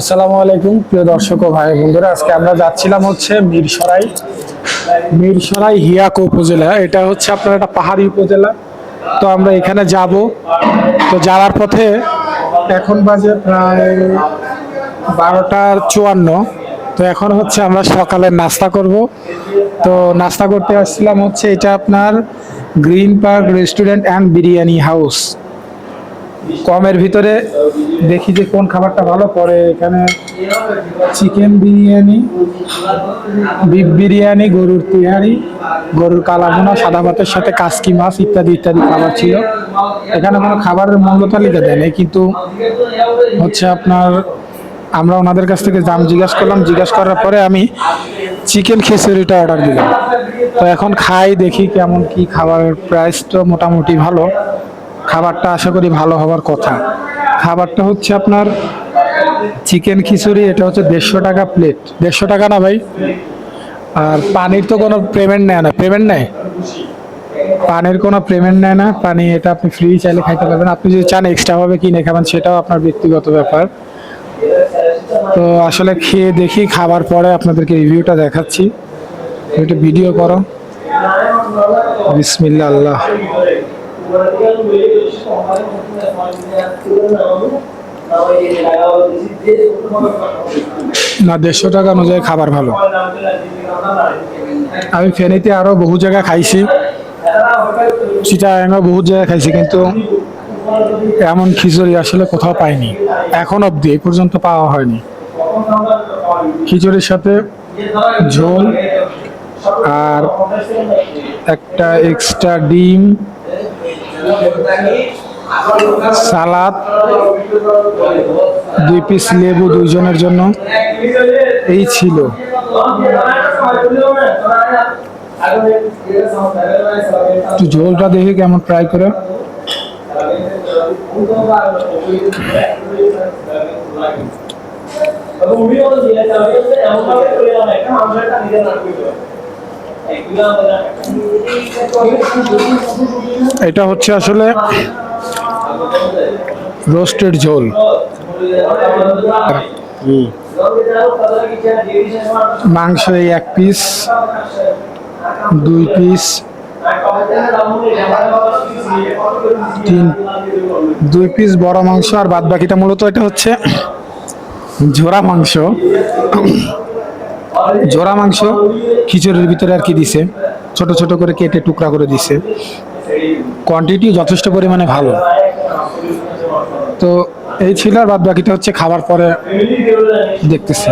আসসালামু আলাইকুম, প্রিয় দর্শক ও ভাই বন্ধুরা। আজকে আমরা যাচ্ছিলাম হচ্ছে মিরসরাই। মিরসরাই হিয়াকো উপজেলা। এটা হচ্ছে আপনার একটা পাহাড়ি উপজেলা। তো আমরা এখানে যাব। তো যাওয়ার পথে এখন বাজে প্রায় বারোটার চুয়ান্ন। তো এখন হচ্ছে আমরা সকালে নাস্তা করব। তো নাস্তা করতে আসছিলাম হচ্ছে এটা আপনার green park restaurant and biryani house. কমের ভিতরে দেখি যে কোন খাবারটা ভালো। পরে এখানে চিকেন বিরিয়ানি, বিফ বিরিয়ানি, গরুর তিহারি, গরুর কালাভুনা, সাদা ভাতের সাথে কাসকি মাছ ইত্যাদি ইত্যাদি খাবার ছিল। এখানে কোনো খাবারের মূল্য তালিকা দেয় কিন্তু হচ্ছে আপনার আমরা ওনাদের কাছ থেকে দাম জিজ্ঞাসা করলাম। জিজ্ঞাসা করার পরে আমি চিকেন খিচুড়িটা অর্ডার দিলাম। তো এখন খাই, দেখি কেমন কি খাবারের প্রাইস তো মোটামুটি ভালো। খাবারটা আশা করি ভালো হওয়ার কথা। খাবারটা হচ্ছে আপনার চিকেন খিচুড়ি, এটা হচ্ছে দেড়শো টাকা প্লেট দেড়শো টাকা না ভাই? আর পানির তো কোনো পেমেন্ট নেয় না। পেমেন্ট নেয়? পানির কোনো পেমেন্ট নেয় না। পানি এটা আপনি ফ্রি চাইলে খাইতে পারবেন। আপনি যদি চান এক্সট্রাভাবে কিনে খাবেন, সেটাও আপনার ব্যক্তিগত ব্যাপার। তো আসলে খেয়ে দেখি, খাবার পরে আপনাদেরকে রিভিউটা দেখাচ্ছি। একটু ভিডিও করো। বিসমিল্লা আল্লাহ না দেড়শো টাকা অনুযায়ী খাবার ভালো। আমি ফেনীতে আরও বহু জায়গায় খাইছি। চিটাগাঙ্গও বহু জায়গায় খাইছি, কিন্তু এমন খিচুড়ি আসলে কোথাও পাইনি। এখন অবধি এ পর্যন্ত পাওয়া হয়নি। খিচুড়ির সাথে ঝোল আর একটা এক্সট্রা ডিম সালাদ দুই পিস লেবু দুইজনের জন্য। এই ছিল। একটু ঝোলটা দেখি কেমন ট্রাই করে। এটা হচ্ছে আসলে রোস্টেড ঝোল। মাংস এই এক পিস দুই পিস তিন দুই পিস বড় মাংস আর বাদ বাকিটা মূলত এটা হচ্ছে ঝোড়া মাংস। ঝোড়া মাংস, খিচুড়ির ভিতরে আর কি দিছে? ছোট ছোট করে কেটে টুকরা করে দিছে। কোয়ান্টিটি যথেষ্ট পরিমাণে ভালো। তো এই ছিল আর বাদ বাকিটা হচ্ছে খাবার পরে দেখতেছি।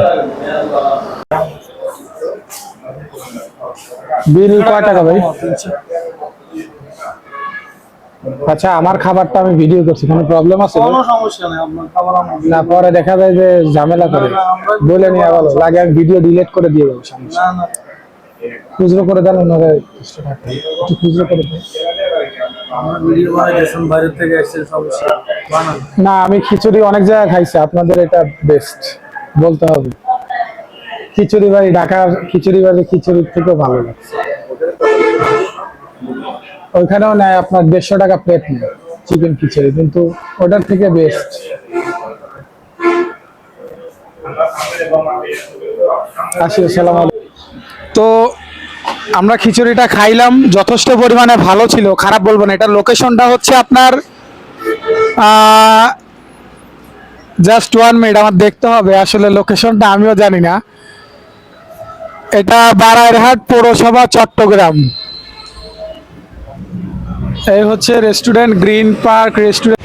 বিল কয় টাকা ভাই? আচ্ছা আমার খাবারটা আমি ভিডিও করছি কোনো প্রবলেম আছে কোনো সমস্যা নেই আপনার খাবার আমার না পরে দেখা যায় যে ঝামেলা করে। বলে নিয়ে ভালো। লাগে আমি ভিডিও ডিলিট করে দিয়ে দেবো না না। খুচরো করে দেন ওনারা একটু খুচরো করে দেন। না আমি খিচুড়ি অনেক জায়গায় খাইছি আপনাদের এটা বেস্ট বলতে হবে। খিচুড়ি বাড়ি ঢাকার খিচুড়ি বাড়ি খিচুড়ির থেকেও ভালো লাগছে। ওইখানেও নেয় আপনার দেড়শো টাকা প্লেট নেয় চিকেন খিচুড়ি, কিন্তু ওটার থেকে বেস্ট তো আমরা খিচুড়িটা খাইলাম, যথেষ্ট পরিমাণে ভালো ছিল, খারাপ বলব না। এটার লোকেশনটা হচ্ছে আপনার জাস্ট ওয়ান মিনিট আমার দেখতে হবে আসলে লোকেশনটা আমিও জানি না। এটা বারাইরহাট পৌরসভা, চট্টগ্রাম। এই হচ্ছে রেস্টুরেন্ট গ্রিন পার্ক রেস্টুরেন্ট